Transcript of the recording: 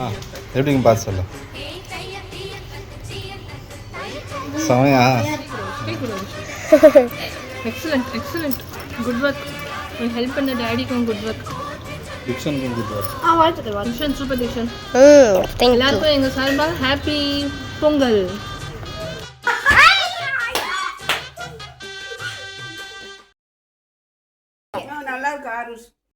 ஆ எப்படிங்க பார்த்து சொல்ல? சமயா? Excellent excellent good work help பண்ண டேடிக்கும் குட் ஒர்க் டிக்ஷன் கொடுத்துட்டு ஆ வாழ்த்துக்கள் வாழ்த்துக்கள். சூப்பர் டிஷன் ம் தேங்க் எல்லாருக்கும் எங்கள் சார்பாக ஹாப்பி பொங்கல். நல்லா இருக்கு ஆருஷ்